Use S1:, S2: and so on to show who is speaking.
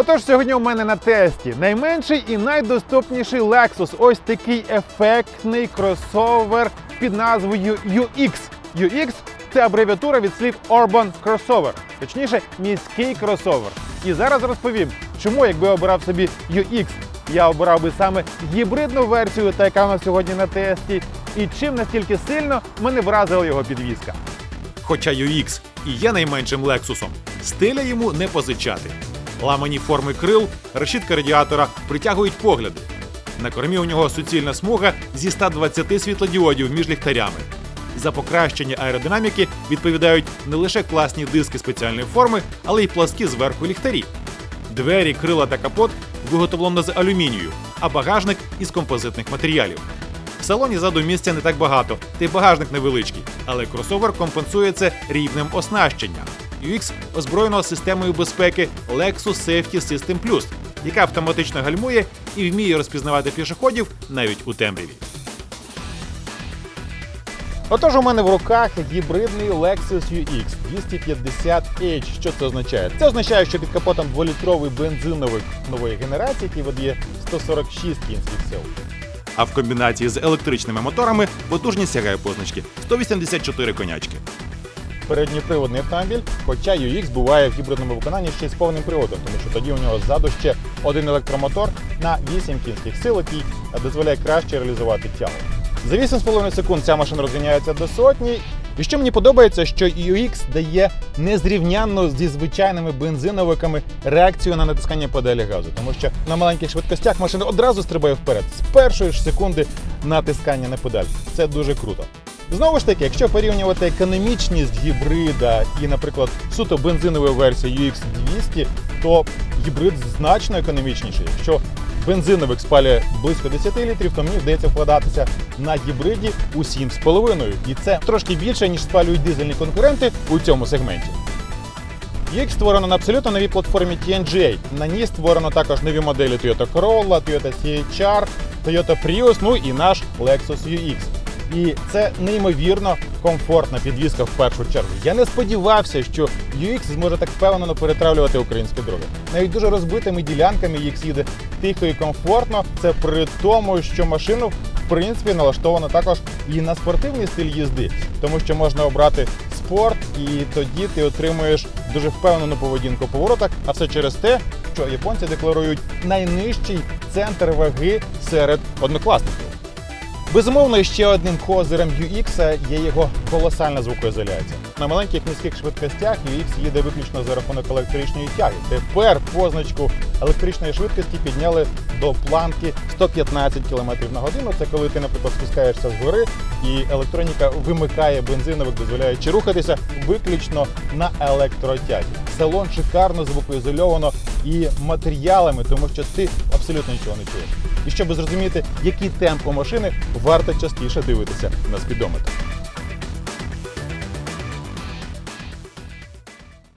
S1: Отож, сьогодні у мене на тесті найменший і найдоступніший Lexus. Ось такий ефектний кросовер під назвою UX. UX – це абревіатура від слів Urban Crossover, точніше, міський кросовер. І зараз розповім, чому, якби обирав собі UX, я обирав би саме гібридну версію, та яка у нас сьогодні на тесті, і чим настільки сильно мене вразила його підвізка.
S2: Хоча UX і є найменшим лексусом, стиля йому не позичати. Ламані форми крил, решітка радіатора притягують погляди. На кормі у нього суцільна смуга зі 120 світлодіодів між ліхтарями. За покращення аеродинаміки відповідають не лише класні диски спеціальної форми, але й пласкі зверху ліхтарі. Двері, крила та капот виготовлено з алюмінію, а багажник із композитних матеріалів. В салоні ззаду місця не так багато, та й багажник невеличкий, але кросовер компенсує це рівнем оснащення. UX озброєно системою безпеки Lexus Safety System Plus, яка автоматично гальмує і вміє розпізнавати пішоходів навіть у темряві.
S1: Отож, у мене в руках гібридний Lexus UX 250H. Що це означає? Це означає, що під капотом 2-літровий бензиновик нової генерації, який видає 146 кінських сил.
S2: А в комбінації з електричними моторами потужність сягає позначки 184 конячки.
S1: Передньоприводний автомобіль, хоча UX буває в гібридному виконанні ще й з повним приводом, тому що тоді у нього ззаду ще один електромотор на 8 кінських сил, який дозволяє краще реалізувати тягу. За 8,5 секунд ця машина розганяється до сотні. І що мені подобається, що UX дає незрівнянно зі звичайними бензиновиками реакцію на натискання педалі газу, тому що на маленьких швидкостях машина одразу стрибає вперед з першої ж секунди натискання на педаль. Це дуже круто. Знову ж таки, якщо порівнювати економічність гібрида і, наприклад, суто бензинової версії UX 200, то гібрид значно економічніший. Якщо бензиновик спалює близько 10 літрів, то мені вдається вкладатися на гібриді у 7,5. І це трошки більше, ніж спалюють дизельні конкуренти у цьому сегменті. UX створено на абсолютно новій платформі TNGA. На ній створено також нові моделі Toyota Corolla, Toyota CHR, Toyota Prius, ну і наш Lexus UX. І це неймовірно комфортна підвізка в першу чергу. Я не сподівався, що UX зможе так впевнено перетравлювати українські дороги. Навіть дуже розбитими ділянками UX їде тихо і комфортно. Це при тому, що машину в принципі налаштовано також і на спортивний стиль їзди, тому що можна обрати спорт, і тоді ти отримуєш дуже впевнену поведінку в поворотах, а все через те, що японці декларують найнижчий центр ваги серед однокласників. Безумовно, ще одним козирем UX є його колосальна звукоізоляція. На маленьких низьких швидкостях UX їде виключно за рахунок електричної тяги. Тепер позначку електричної швидкості підняли до планки 115 км на годину. Це коли ти, наприклад, спускаєшся з гори, і електроніка вимикає бензиновик, дозволяючи рухатися виключно на електротязі. Салон шикарно звукоізольовано і матеріалами, тому що ти абсолютно нічого не чуєш. І щоб зрозуміти, який темп у машини, варто частіше дивитися на спідометр.